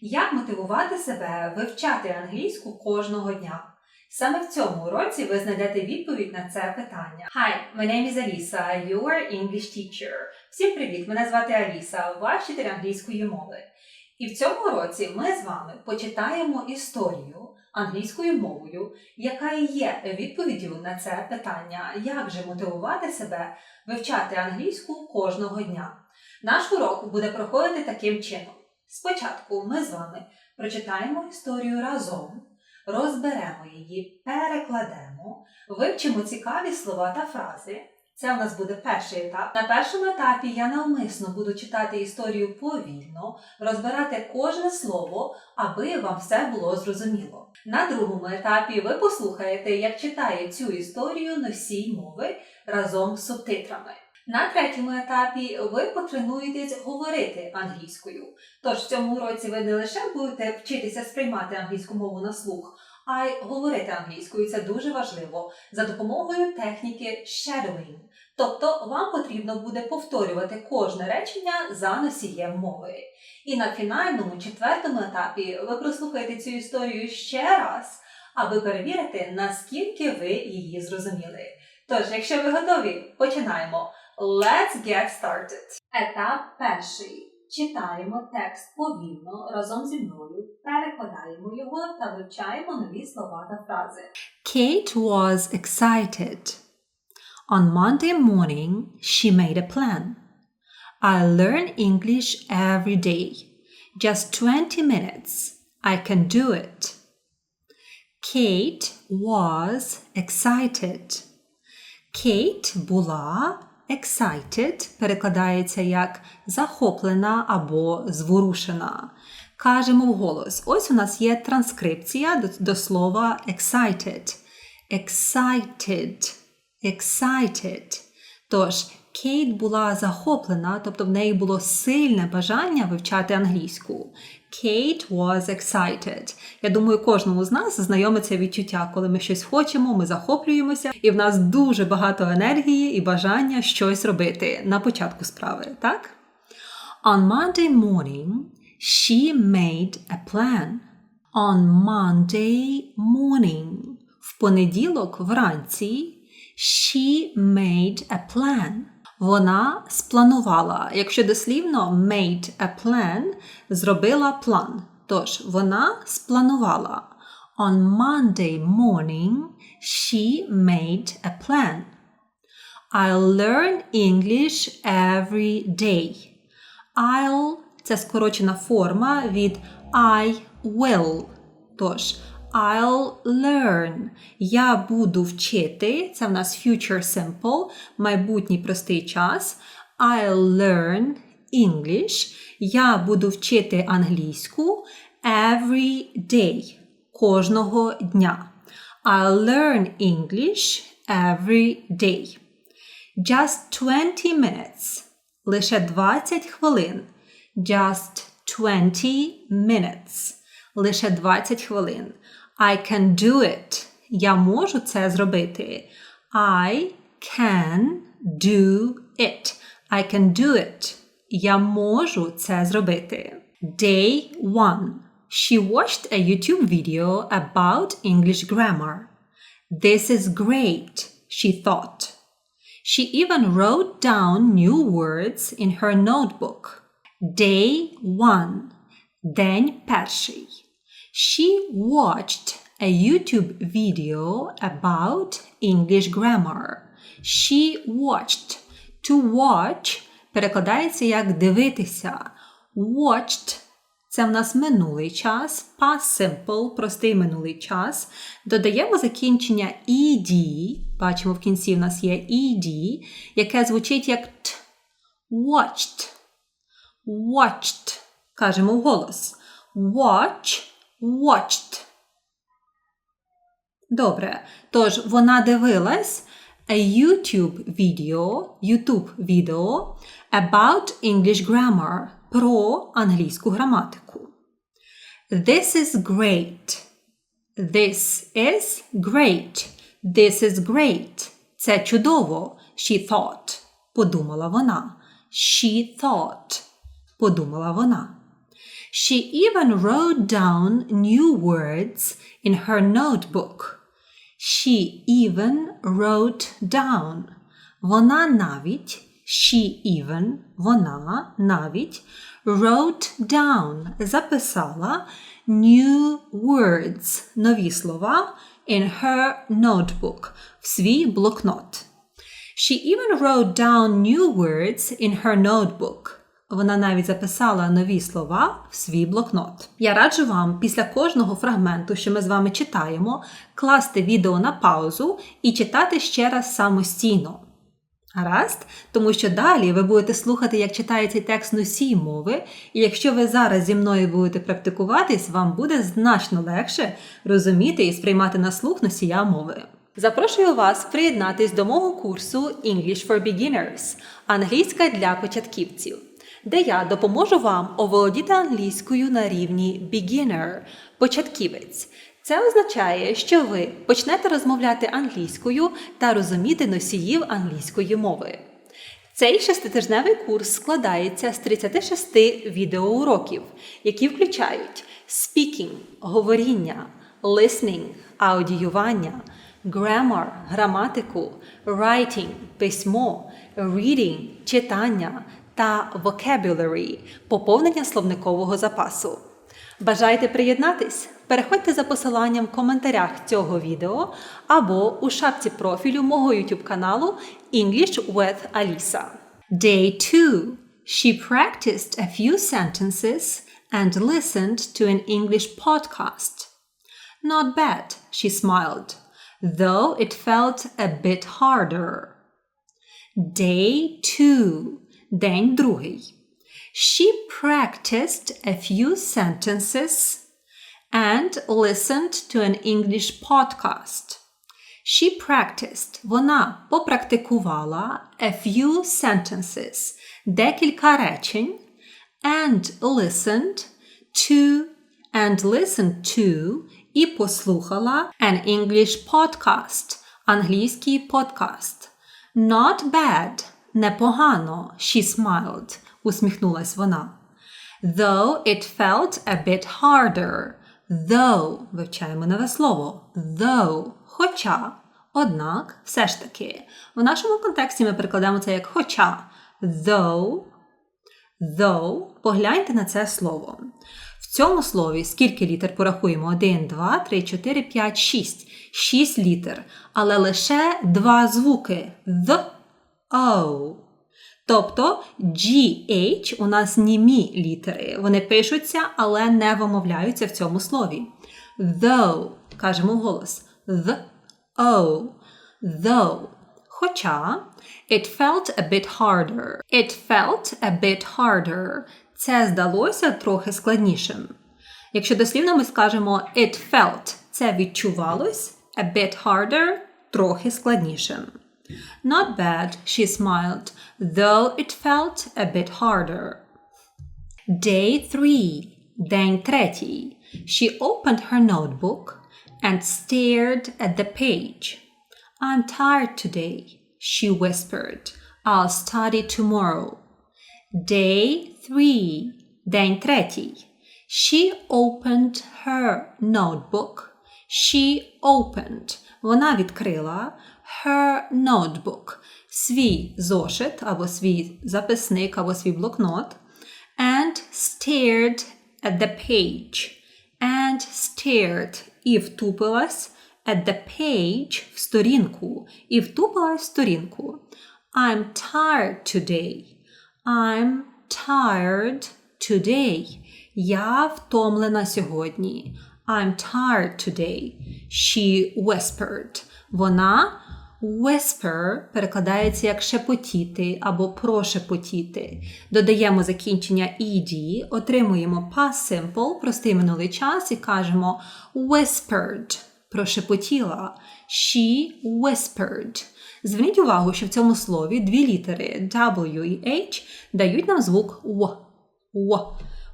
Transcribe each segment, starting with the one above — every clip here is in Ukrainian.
Як мотивувати себе вивчати англійську кожного дня? Саме в цьому уроці ви знайдете відповідь на це питання. Hi, my name is Alisa, your English teacher. Всім привіт! Мене звати Аліса, ваш вчитель англійської мови. І в цьому уроці ми з вами почитаємо історію англійською мовою, яка і є відповіддю на це питання, як же мотивувати себе вивчати англійську кожного дня. Наш урок буде проходити таким чином. Спочатку ми з вами прочитаємо історію разом, розберемо її, перекладемо, вивчимо цікаві слова та фрази. Це у нас буде перший етап. На першому етапі я навмисно буду читати історію повільно, розбирати кожне слово, аби вам все було зрозуміло. На другому етапі ви послухаєте, як читає цю історію носій мови разом з субтитрами. На третьому етапі ви потренуєтесь говорити англійською. Тож в цьому уроці ви не лише будете вчитися сприймати англійську мову на слух, а й говорити англійською. Це дуже важливо за допомогою техніки shadowing. Тобто вам потрібно буде повторювати кожне речення за носієм мови. І на фінальному четвертому етапі ви прослухаєте цю історію ще раз, аби перевірити, наскільки ви її зрозуміли. Тож, якщо ви готові, починаємо. Let's get started. Етап перший. Читаємо текст повільно разом зі мною, перекладаємо його та вивчаємо нові слова та фрази. Kate was excited. On Monday morning, she made a plan. I learn English every day. Just 20 minutes. I can do it. Kate was excited. Kate була excited перекладається як захоплена або зворушена. Кажемо вголос. Ось у нас є транскрипція до, до слова excited. Excited. Excited. Тож, Кейт була захоплена, тобто в неї було сильне бажання вивчати англійську. Kate was excited. Я думаю, кожному з нас знайоме це відчуття, коли ми щось хочемо, ми захоплюємося, і в нас дуже багато енергії і бажання щось робити на початку справи, так? On Monday morning, she made a plan. On Monday morning. В понеділок вранці she made a plan. Вона спланувала. Якщо дослівно made a plan, зробила план. Тож вона спланувала. On Monday morning, she made a plan. I'll learn English every day. I'll це скорочена форма від I will. Тож, I'll learn. Я буду вчити. Це в нас future simple, майбутній простий час. I'll learn English. Я буду вчити англійську every day. Кожного дня. I'll learn English every day. Just 20 minutes. Лише 20 хвилин. Just 20 minutes. Лише 20 хвилин. I can do it. Я можу це зробити. I can do it. I can do it. Я можу це зробити. Day 1. She watched a YouTube video about English grammar. This is great, she thought. She even wrote down new words in her notebook. Day 1. День перший. She watched a YouTube video about English grammar. She watched. To watch перекладається як дивитися. Watched це в нас минулий час, past simple, простий минулий час. Додаємо закінчення ed, бачимо в кінці в нас є ed, яке звучить як т. Watched. Watched. Кажемо вголос. Watch, watched. Добре. Тож вона дивилась a YouTube відео, YouTube відео about English grammar про англійську граматику. This is great. This is great. This is great. Це чудово. She thought. Подумала вона. She thought. Подумала вона. She even wrote down new words in her notebook. She even wrote down. Вона навіть, she even, вона навіть, wrote down, записала new words, нові слова in her notebook, в свій блокнот. She even wrote down new words in her notebook. Вона навіть записала нові слова в свій блокнот. Я раджу вам після кожного фрагменту, що ми з вами читаємо, класти відео на паузу і читати ще раз самостійно. Гаразд, тому що далі ви будете слухати, як читає цей текст носій мови, і якщо ви зараз зі мною будете практикуватись, вам буде значно легше розуміти і сприймати на слух носія мови. Запрошую вас приєднатись до мого курсу English for Beginners англійська для початківців, де я допоможу вам оволодіти англійською на рівні beginner початківець. Це означає, що ви почнете розмовляти англійською та розуміти носіїв англійської мови. Цей шеститижневий курс складається з 36 відеоуроків, які включають speaking – говоріння, listening – аудіювання, grammar – граматику, writing – письмо, reading – читання та vocabulary – поповнення словникового запасу. Бажаєте приєднатись? Переходьте за посиланням в коментарях цього відео або у шапці профілю мого YouTube каналу English with Alisa. Day 2. She practiced a few sentences and listened to an English podcast. Not bad, she smiled, though it felt a bit harder. Day 2. День другий. She practiced a few sentences and listened to an English podcast. She practiced. Вона попрактикувала a few sentences. Декілька речень. And listened to and listened to і послухала an English podcast. Англійський подкаст. Not bad. Непогано. She smiled. Усміхнулась вона. Though it felt a bit harder. Though вивчаємо нове слово. Though. Хоча. Однак, все ж таки. В нашому контексті ми перекладаємо це як хоча. Though. Though. Погляньте на це слово. В цьому слові скільки літер порахуємо? 1, 2, 3, 4, 5, 6. 6 літер. Але лише два звуки. The, O. Тобто GH у нас німі літери. Вони пишуться, але не вимовляються в цьому слові. Though, кажемо голос. The, O. Though. Хоча it felt a bit harder. It felt a bit harder. Це здалося трохи складнішим. Якщо дослівно ми скажемо it felt, це відчувалось a bit harder, трохи складнішим. Not bad, she smiled, though it felt a bit harder. Day three, день третій. She opened her notebook and stared at the page. I'm tired today, she whispered. I'll study tomorrow. Day three, день третій. She opened her notebook. She opened. Вона відкрила her notebook. Свій зошит або свій записник або свій блокнот. And stared at the page. And stared. І втупилась at the page в сторінку. І втупилась в сторінку. I'm tired today. I'm tired today. Я втомлена сьогодні. I'm tired today. She whispered. Вона whisper перекладається як шепотіти або прошепотіти. Додаємо закінчення ed, отримуємо past simple, простий минулий час і кажемо whispered. Прошепотіла. She whispered. Зверніть увагу, що в цьому слові дві літери W і H дають нам звук W. W.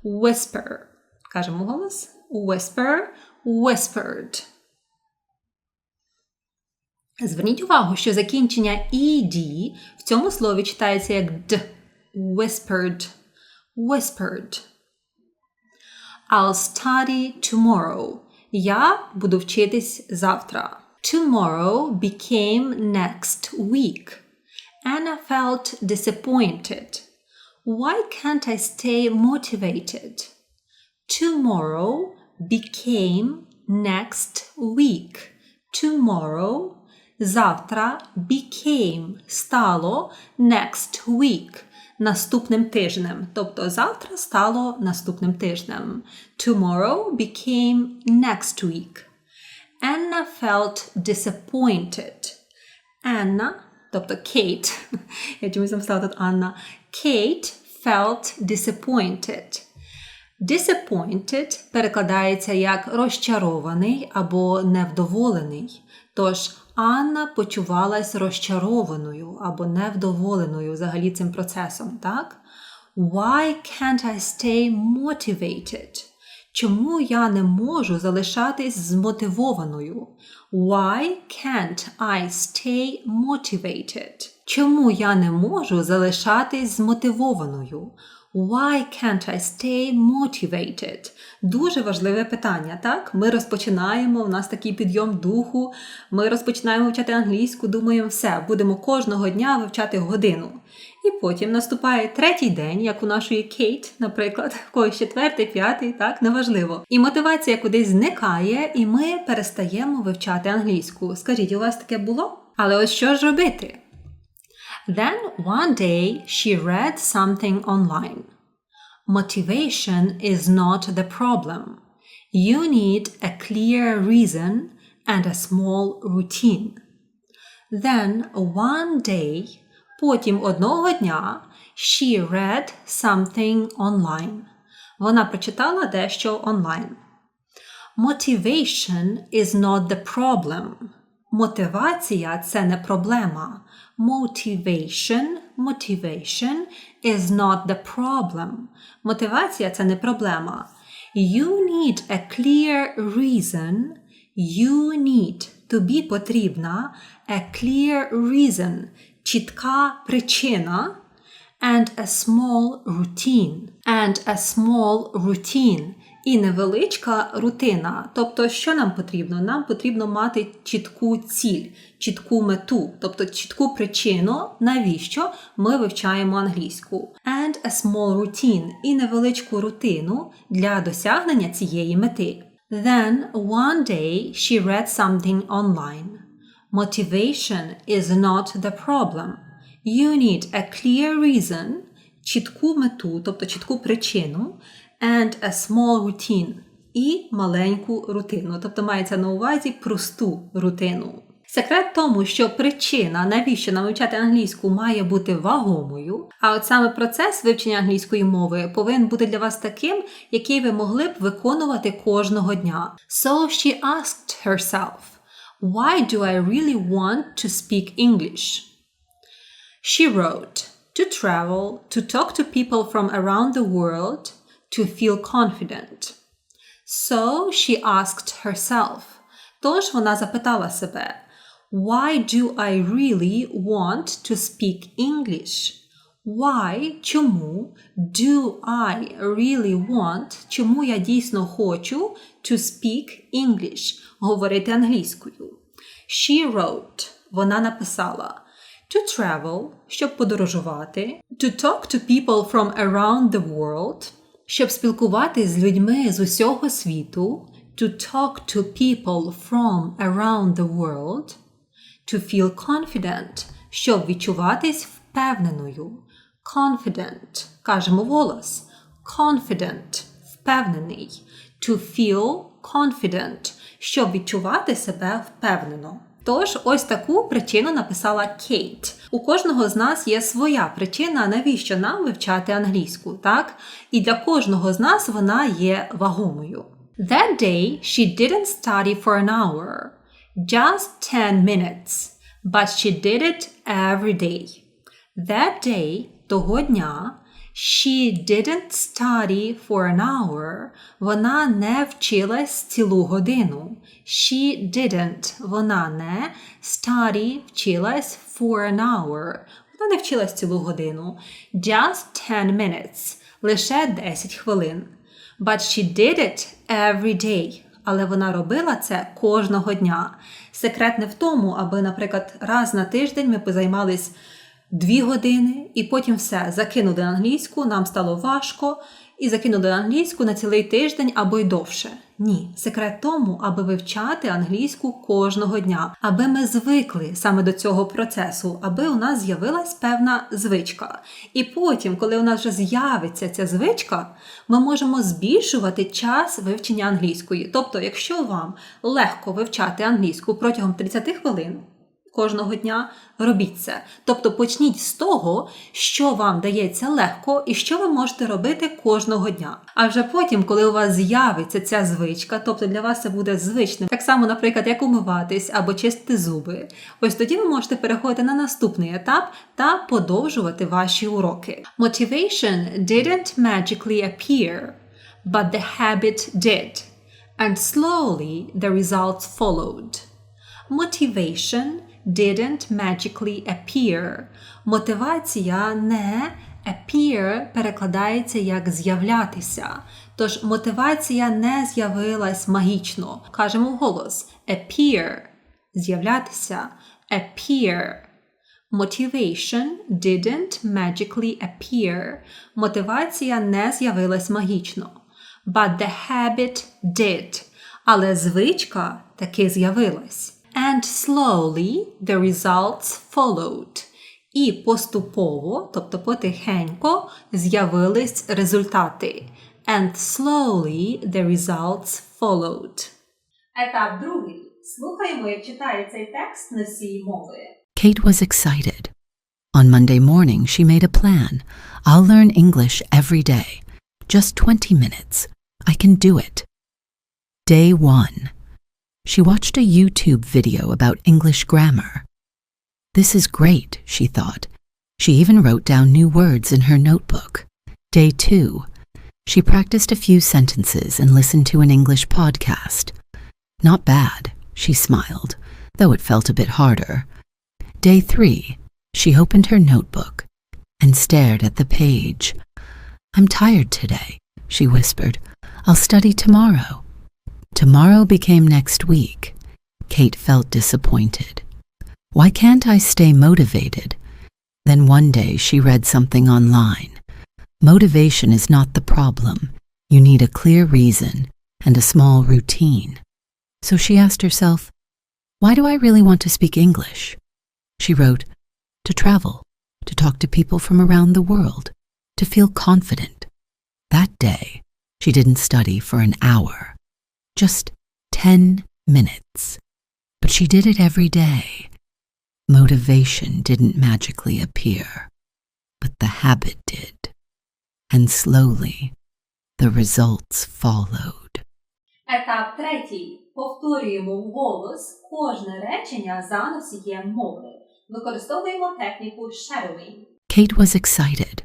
Whisper. Кажемо голос. Whisper. Whispered. Зверніть увагу, що закінчення ed в цьому слові читається як d. Whispered. Whispered. I'll study tomorrow. Я буду вчитись завтра. Tomorrow became next week. Anna felt disappointed. Why can't I stay motivated? Tomorrow became next week. Tomorrow завтра became стало next week наступним тижнем. Тобто завтра стало наступним тижнем. Tomorrow became next week. Anna felt disappointed. Anna, тобто Kate, я чомусь написала тут Анна. Kate felt disappointed. Disappointed перекладається як розчарований або невдоволений. Тож Анна почувалась розчарованою або невдоволеною взагалі цим процесом, так? Why can't I stay motivated? Чому я не можу залишатись змотивованою? Why can't I stay motivated? Чому я не можу залишатись змотивованою? Why can't I stay motivated? Дуже важливе питання, так? Ми розпочинаємо, у нас такий підйом духу, ми розпочинаємо вивчати англійську, думаємо, все, будемо кожного дня вивчати годину. І потім наступає третій день, як у нашої Кейт, наприклад, в когось четвертий, п'ятий, так, неважливо. І мотивація кудись зникає, і ми перестаємо вивчати англійську. Скажіть, у вас таке було? Але ось що ж робити? Then one day she read something online. Motivation is not the problem. You need a clear reason and a small routine. Then one day, потім одного дня, she read something online. Вона прочитала дещо онлайн. Motivation is not the problem. Мотивація це не проблема. Motivation, motivation is not the problem. Мотивація це не проблема. You need a clear reason. You need тобі потрібна a clear reason, чітка причина and a small routine. And a small routine. І невеличка рутина. Тобто, що нам потрібно? Нам потрібно мати чітку ціль, чітку мету, тобто чітку причину, навіщо ми вивчаємо англійську. And a small routine і невеличку рутину для досягнення цієї мети. Then one day she read something online. Motivation is not the problem. You need a clear reason, чітку мету, тобто чітку причину, and a small routine і маленьку рутину. Тобто мається на увазі просту рутину. Секрет тому, що причина, навіщо нам вивчати англійську, має бути вагомою. А от саме процес вивчення англійської мови повинен бути для вас таким, який ви могли б виконувати кожного дня. So she asked herself, why do I really want to speak English? She wrote, to travel, to talk to people from around the world, to feel confident. So she asked herself. Тож вона запитала себе, Why do I really want to speak English? Why, чому, do I really want, чому я дійсно хочу to speak English, говорити англійською? She wrote, вона написала, to travel, щоб подорожувати, to talk to people from around the world, щоб спілкуватись з людьми з усього світу, to talk to people from around the world, to feel confident, щоб відчуватись впевненою. Confident, кажемо голос. Confident, впевнений. To feel confident, щоб відчувати себе впевнено. Тож, ось таку причину написала Кейт. У кожного з нас є своя причина, навіщо нам вивчати англійську, так? І для кожного з нас вона є вагомою. That day she didn't study for an hour, just 10 minutes, but she did it every day. That day, того дня, she didn't study for an hour. Вона не вчилась цілу годину. She didn't. Вона не study вчилась for an hour. Вона не вчилась цілу годину. Just 10 minutes. Лише 10 хвилин. But she did it every day. Але вона робила це кожного дня. Секрет не в тому, аби, наприклад, раз на тиждень ми позаймались дві години, і потім все закинули англійську, нам стало важко, і закинули англійську на цілий тиждень або й довше. Ні, секрет тому, аби вивчати англійську кожного дня, аби ми звикли саме до цього процесу, аби у нас з'явилась певна звичка. І потім, коли у нас вже з'явиться ця звичка, ми можемо збільшувати час вивчення англійської. Тобто, якщо вам легко вивчати англійську протягом 30 хвилин, кожного дня робіть це. Тобто почніть з того, що вам дається легко і що ви можете робити кожного дня. А вже потім, коли у вас з'явиться ця звичка, тобто для вас це буде звичним, так само, наприклад, як умиватись або чистити зуби, ось тоді ви можете переходити на наступний етап та подовжувати ваші уроки. Motivation didn't magically appear, but the habit did. And slowly the results followed. Motivation didn't magically appear. Мотивація не appear перекладається як з'являтися. Тож мотивація не з'явилась магічно. Кажемо вголос appear з'являтися appear. Motivation didn't magically appear. Мотивація не з'явилась магічно. But the habit did. Але звичка таки з'явилась. And slowly the results followed. І поступово, тобто потихенько, з'явились результати. And slowly the results followed. Етап другий. Слухаємо, як читає цей текст носій мови. Kate was excited. On Monday morning, she made a plan. I'll learn English every day. Just 20 minutes. I can do it. Day 1. She watched a YouTube video about English grammar. This is great, she thought. She even wrote down new words in her notebook. Day 2. She practiced a few sentences and listened to an English podcast. Not bad, she smiled, though it felt a bit harder. Day 3. She opened her notebook and stared at the page. I'm tired today, she whispered. I'll study tomorrow. Tomorrow became next week. Kate felt disappointed. Why can't I stay motivated? Then one day she read something online. Motivation is not the problem. You need a clear reason and a small routine. So she asked herself, Why do I really want to speak English? She wrote, To travel, to talk to people from around the world, to feel confident. That day, she didn't study for an hour, just 10 minutes. But she did it every day. Motivation didn't magically appear, but the habit did. And slowly, the results followed. Етап третій. Повторюємо вголос кожне речення за носієм мови. Використовуємо техніку shadowing. Kate was excited.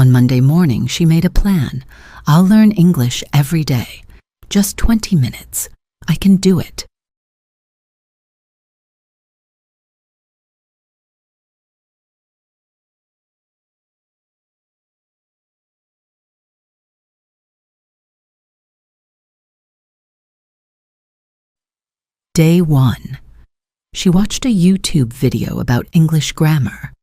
On Monday morning, she made a plan. I'll learn English every day. Just 20 minutes. I can do it. Day 1. She watched a YouTube video about English grammar.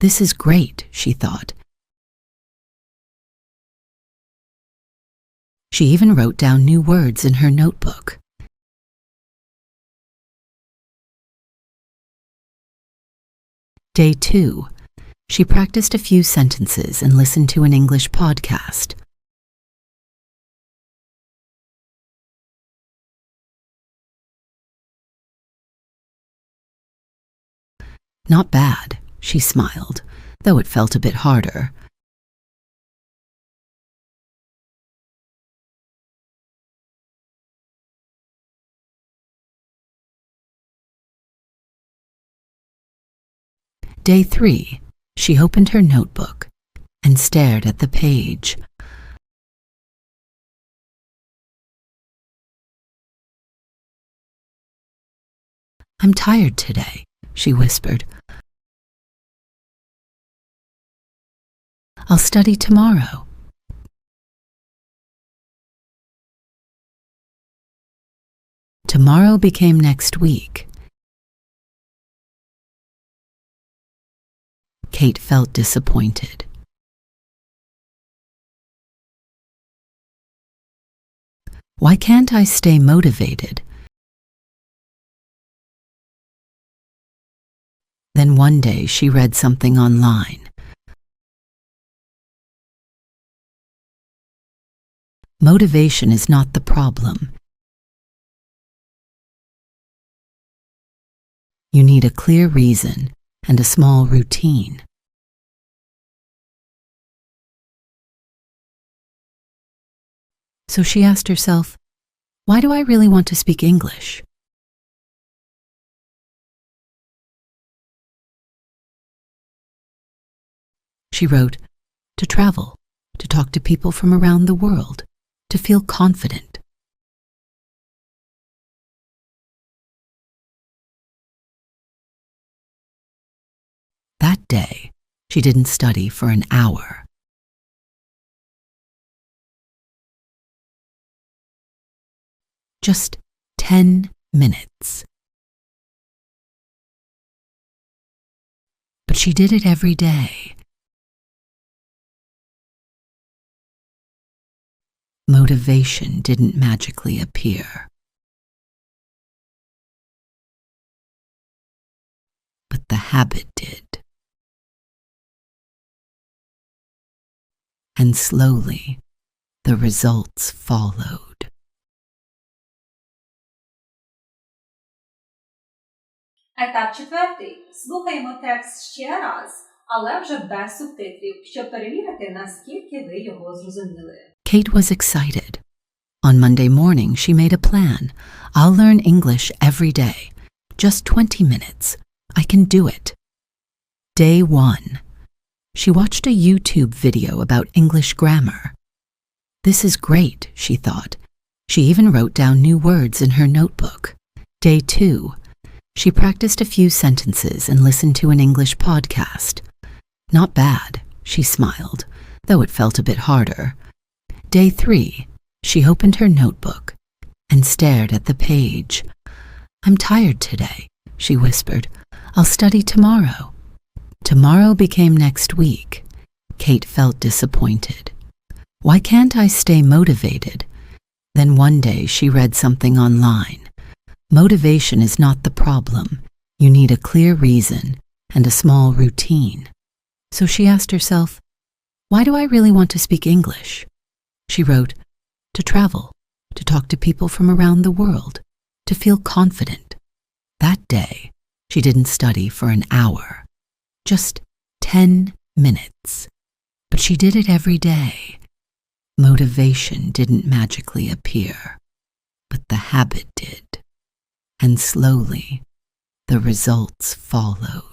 This is great, she thought. She even wrote down new words in her notebook. Day 2. She practiced a few sentences and listened to an English podcast. Not bad, she smiled, though it felt a bit harder. Day 3. She opened her notebook and stared at the page. I'm tired today, she whispered. I'll study tomorrow. Tomorrow became next week. Kate felt disappointed. Why can't I stay motivated? Then one day she read something online. Motivation is not the problem. You need a clear reason and a small routine. So she asked herself, Why do I really want to speak English? She wrote, To travel, to talk to people from around the world, to feel confident. That day, she didn't study for an hour. Just 10 minutes. But she did it every day. Motivation didn't magically appear. But the habit did. And slowly, the results followed. Етап четвертий. Слухаємо текст ще раз, але вже без субтитрів, щоб перевірити, наскільки ви його зрозуміли. Kate was excited. On Monday morning, she made a plan. I'll learn English every day. Just 20 minutes. I can do it. Day 1. She watched a YouTube video about English grammar. This is great, she thought. She even wrote down new words in her notebook. Day 2. She practiced a few sentences and listened to an English podcast. Not bad, she smiled, though it felt a bit harder. Day three, she opened her notebook and stared at the page. I'm tired today, she whispered. I'll study tomorrow. Tomorrow became next week. Kate felt disappointed. Why can't I stay motivated? Then one day she read something online. Motivation is not the problem. You need a clear reason and a small routine. So she asked herself, Why do I really want to speak English? She wrote, to travel, to talk to people from around the world, to feel confident. That day, she didn't study for an hour, just 10 minutes. But she did it every day. Motivation didn't magically appear, but the habit did. And slowly, the results followed.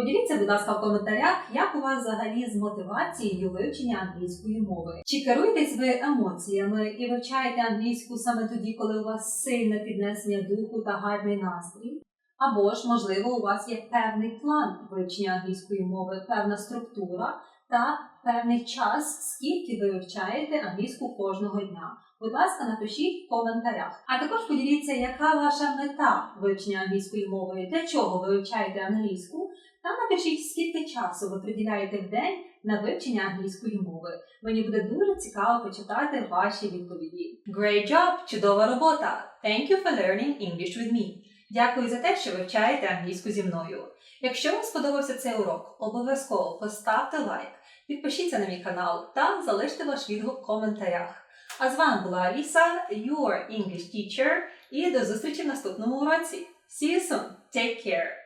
Поділіться, будь ласка, в коментарях, як у вас взагалі з мотивацією вивчення англійської мови. Чи керуєтесь ви емоціями і вивчаєте англійську саме тоді, коли у вас сильне піднесення духу та гарний настрій? Або ж, можливо, у вас є певний план вивчення англійської мови, певна структура та певний час, скільки ви вивчаєте англійську кожного дня. Будь ласка, напишіть в коментарях. А також поділіться, яка ваша мета вивчення англійської мови, для чого ви вивчаєте англійську. Та напишіть, скільки часу ви приділяєте в день на вивчення англійської мови. Мені буде дуже цікаво почитати ваші відповіді. Great job! Чудова робота! Thank you for learning English with me. Дякую за те, що вивчаєте англійську зі мною. Якщо вам сподобався цей урок, обов'язково поставте лайк, підпишіться на мій канал та залиште ваш відгук в коментарях. А з вами була Аліса, your English teacher, і до зустрічі в наступному уроці. See you soon! Take care!